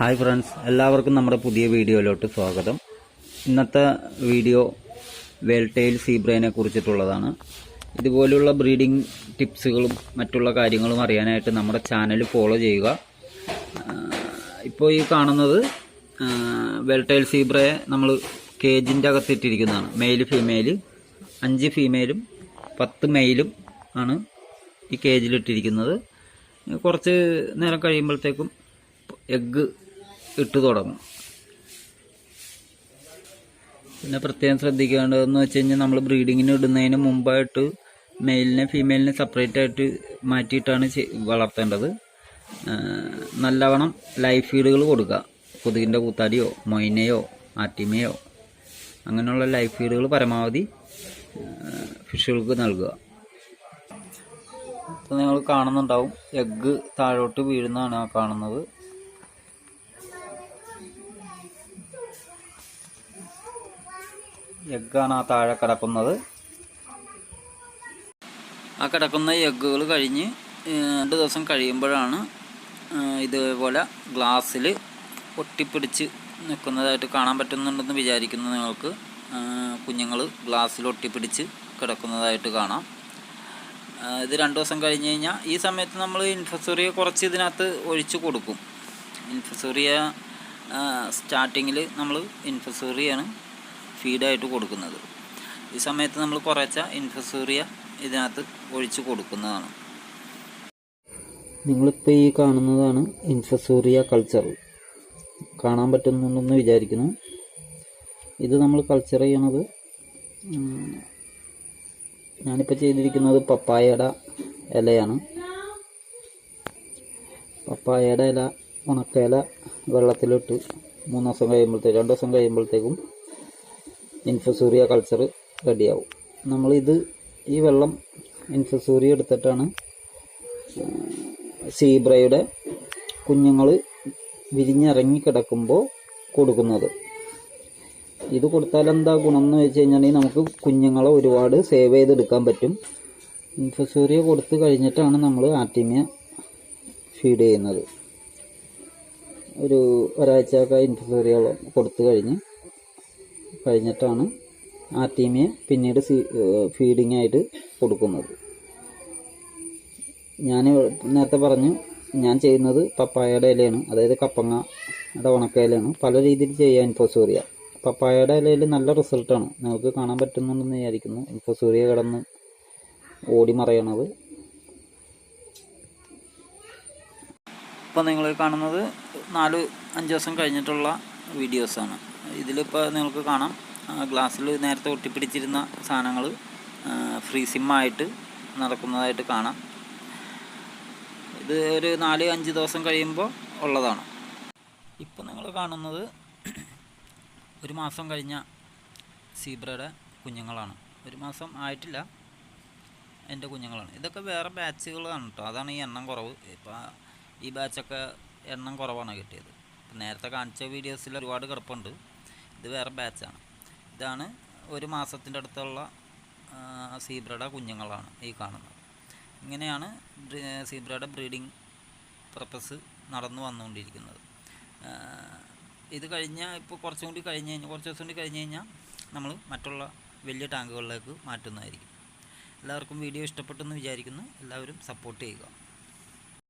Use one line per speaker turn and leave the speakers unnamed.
Hi friends എല്ലാവർക്കും നമ്മുടെ പുതിയ വീഡിയോയിലോട്ട് സ്വാഗതം. ഇന്നത്തെ വീഡിയോ വേൽടെയിൽ സീബ്രേനെ കുറിച്ചിട്ടുള്ളതാണ്. ഇതുപോലെയുള്ള ബ്രീഡിംഗ് ടിപ്സുകളും മറ്റുള്ള കാര്യങ്ങളും അറിയാനായിട്ട് നമ്മുടെ ചാനൽ ഫോളോ ചെയ്യുക. ഇപ്പോൾ ഈ കാണുന്നത് വേൽടെയിൽ സീബ്രയെ നമ്മൾ കേജിന്റെ അകത്തിട്ടിരിക്കുന്നതാണ്. മെയിൽ ഫീമെയിൽ അഞ്ച് ഫീമെയിലും പത്ത് മെയിലും ആണ് ഈ കേജിലിട്ടിരിക്കുന്നത്. കുറച്ച് നേരം കഴിയുമ്പോഴത്തേക്കും എഗ്ഗ് ഇട്ട് തുടങ്ങും. പിന്നെ പ്രത്യേകം ശ്രദ്ധിക്കേണ്ടതെന്ന് വെച്ച് കഴിഞ്ഞാൽ നമ്മൾ ബ്രീഡിങ്ങിന് ഇടുന്നതിന് മുമ്പായിട്ട് മെയിലിനെ ഫീമെയിലിനെ സെപ്പറേറ്റ് ആയിട്ട് മാറ്റിയിട്ടാണ് വളർത്തേണ്ടത്. നല്ലവണ്ണം ലൈഫ് ഫീഡുകൾ കൊടുക്കുക. കൊതുകിന്റെ കൂത്താടിയോ മൊയിനയോ ആറ്റിമയോ അങ്ങനെയുള്ള ലൈഫ് ഫീഡുകൾ പരമാവധി ഫിഷുകൾക്ക് നൽകുക. അപ്പോൾ നിങ്ങൾ കാണുന്നുണ്ടാവും. എഗ്ഗ് താഴോട്ട് വീഴുന്നതാണ് ആ കാണുന്നത്. എഗ്ഗാണ് ആ താഴെ കിടക്കുന്നത്. ആ കിടക്കുന്ന എഗ്ഗുകൾ കഴിഞ്ഞ് രണ്ട് ദിവസം കഴിയുമ്പോഴാണ് ഇതേപോലെ ഗ്ലാസ്സിൽ ഒട്ടിപ്പിടിച്ച് നിൽക്കുന്നതായിട്ട് കാണാൻ പറ്റുന്നുണ്ടെന്ന് വിചാരിക്കുന്നു നിങ്ങൾക്ക്. കുഞ്ഞുങ്ങൾ ഗ്ലാസ്സിൽ ഒട്ടിപ്പിടിച്ച് കിടക്കുന്നതായിട്ട് കാണാം. ഇത് രണ്ട് ദിവസം കഴിഞ്ഞ് കഴിഞ്ഞാൽ ഈ സമയത്ത് നമ്മൾ ഇൻഫസോറിയ കുറച്ച് ഇതിനകത്ത് ഒഴിച്ചു കൊടുക്കും. ഇൻഫസോറിയ സ്റ്റാർട്ടിങ്ങിൽ നമ്മൾ ഇൻഫസോറിയാണ് ഫീഡായിട്ട് കൊടുക്കുന്നത്. ഈ സമയത്ത് നമ്മൾ കുറച്ച ഇൻഫസൂറിയ ഇതിനകത്ത് ഒഴിച്ച് കൊടുക്കുന്നതാണ്. നിങ്ങളിപ്പോൾ ഈ കാണുന്നതാണ് ഇൻഫസൂറിയ കൾച്ചർ കാണാൻ പറ്റുന്നുണ്ടെന്ന് വിചാരിക്കുന്നു. ഇത് നമ്മൾ കൾച്ചർ ചെയ്യണത് ഞാനിപ്പോൾ ചെയ്തിരിക്കുന്നത് പപ്പായയുടെ ഇലയാണ്. പപ്പായയുടെ ഇല ഉണക്കയില വെള്ളത്തിലിട്ട് മൂന്ന് ദിവസം കഴിയുമ്പോഴത്തേക്കും രണ്ട് ദിവസം കഴിയുമ്പോഴത്തേക്കും ഇൻഫസൂറിയ കൾച്ചർ റെഡിയാവും നമ്മളിത് ഈ വെള്ളം ഇൻഫസൂറിയ എടുത്തിട്ടാണ് സീബ്രയുടെ കുഞ്ഞുങ്ങൾ വിരിഞ്ഞിറങ്ങി കിടക്കുമ്പോൾ കൊടുക്കുന്നത്. ഇത് കൊടുത്താൽ എന്താ ഗുണം എന്ന് വെച്ച് കഴിഞ്ഞാൽ നമുക്ക് കുഞ്ഞുങ്ങളെ ഒരുപാട് സേവ് ചെയ്തെടുക്കാൻ പറ്റും. ഇൻഫസൂറിയ കൊടുത്തു കഴിഞ്ഞിട്ടാണ് നമ്മൾ ആർട്ടിമിയ ഫീഡ് ചെയ്യുന്നത്. ഒരു ഒരാഴ്ചയൊക്കെ ഇൻഫസൂറിയ കൊടുത്തു കഴിഞ്ഞ് കഴിഞ്ഞിട്ടാണ് ആർട്ടിമിയ പിന്നീട് സീ ഫീഡിംഗ് ആയിട്ട് കൊടുക്കുന്നത്. ഞാൻ നേരത്തെ പറഞ്ഞു ഞാൻ ചെയ്യുന്നത് പപ്പായയുടെ ഇലയാണ്. അതായത് കപ്പങ്ങയുടെ ഉണക്ക ഇലയാണ്. പല രീതിയിൽ ചെയ്യുക ഇൻഫോസൂറിയ. പപ്പായയുടെ ഇലയിൽ നല്ല റിസൾട്ടാണ് നിങ്ങൾക്ക് കാണാൻ പറ്റുന്നുണ്ടെന്ന് വിചാരിക്കുന്നു. ഇൻഫോസൂറിയ കിടന്ന് ഓടി മറയണത്. ഇപ്പോൾ നിങ്ങൾ കാണുന്നത് നാല് അഞ്ച് ദിവസം കഴിഞ്ഞിട്ടുള്ള വീഡിയോസാണ് ഇതിലിപ്പോൾ നിങ്ങൾക്ക് കാണാം. ഗ്ലാസ്സിൽ നേരത്തെ ഒട്ടിപ്പിടിച്ചിരുന്ന സാധനങ്ങൾ ഫ്രീ സിമ്മായിട്ട് നടക്കുന്നതായിട്ട് കാണാം. ഇത് ഒരു നാല് അഞ്ച് ദിവസം കഴിയുമ്പോൾ ഉള്ളതാണ്. ഇപ്പം നിങ്ങൾ കാണുന്നത് ഒരു മാസം കഴിഞ്ഞ സീബ്രയുടെ കുഞ്ഞുങ്ങളാണ്. ഒരു മാസം ആയിട്ടില്ല എന്റെ കുഞ്ഞുങ്ങളാണ്. ഇതൊക്കെ വേറെ ബാച്ചുകളാണ് കേട്ടോ. അതാണ് ഈ എണ്ണം കുറവ്. ഇപ്പം ഈ ബാച്ചൊക്കെ എണ്ണം കുറവാണ് കിട്ടിയത്. നേരത്തെ കാണിച്ച വീഡിയോസിൽ ഒരുപാട് കിടപ്പുണ്ട്. ഇത് വേറെ ബാച്ചാണ് ഇതാണ് ഒരു മാസത്തിന്റെ അടുത്തുള്ള സീബ്രയുടെ കുഞ്ഞുങ്ങളാണ് ഈ കാണുന്നത്. ഇങ്ങനെയാണ് ബ്രീ- സീബ്രയുടെ ബ്രീഡിംഗ് പർപ്പസ് നടന്നു വന്നുകൊണ്ടിരിക്കുന്നത്. ഇത് കഴിഞ്ഞ ഇപ്പോൾ കുറച്ചും കൂടി കഴിഞ്ഞ് കഴിഞ്ഞാൽ കുറച്ച് ദിവസം കൂടി കഴിഞ്ഞ് കഴിഞ്ഞാൽ നമ്മൾ മറ്റുള്ള വലിയ ടാങ്കുകളിലേക്ക് മാറ്റുന്നതായിരിക്കും. എല്ലാവർക്കും വീഡിയോ ഇഷ്ടപ്പെട്ടെന്ന് വിചാരിക്കുന്നു. എല്ലാവരും സപ്പോർട്ട് ചെയ്യുക.